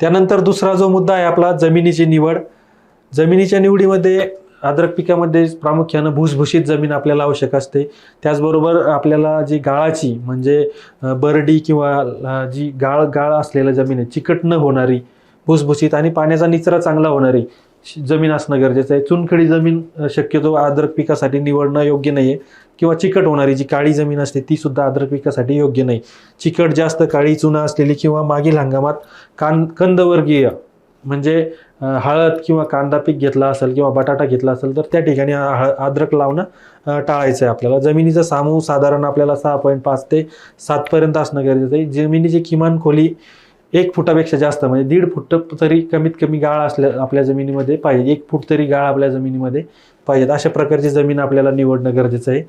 त्यानंतर दुसरा जो मुद्दा आहे आपला जमिनीची निवड. जमिनीच्या निवडीमध्ये अद्रक पिकामध्ये प्रामुख्यानं भुसभुशीत जमीन आपल्याला आवश्यक असते. त्याचबरोबर आपल्याला जी गाळाची म्हणजे बरडी किंवा जी गाळ गाळ असलेल्या जमीन आहे चिकट न होणारी भुसभुशीत आणि पाण्याचा निचरा चांगला होणारी जमीन असणं गरजेचं आहे. चुनखडी जमीन शक्यतो आद्रक पिकासाठी निवडणं योग्य नाही आहे किंवा चिकट होणारी जी काळी जमीन असते ती सुद्धा अद्रक पिकासाठी योग्य नाही. चिकट जास्त काळी चुना असलेली किंवा मागील हंगामात कान कंदवर्गीय म्हणजे हळद किंवा कांदा पीक घेतला असेल किंवा बटाटा घेतला असेल तर त्या ठिकाणी हळ- अद्रक लावणं टाळायचं आहे आपल्याला. जमिनीचा सामूह साधारण आपल्याला सहा पॉईंट पाच ते सातपर्यंत असणं गरजेचं आहे. जमिनीची किमान खोली एक फुटापेक्षा जास्त म्हणजे दीड फूट तरी कमीत कमी गाळ असल्या आपल्या जमिनीमध्ये पाहिजे. एक फूट तरी गाळ आपल्या जमिनीमध्ये पाहिजेत अशा प्रकारची जमीन आपल्याला निवडणं गरजेचं आहे.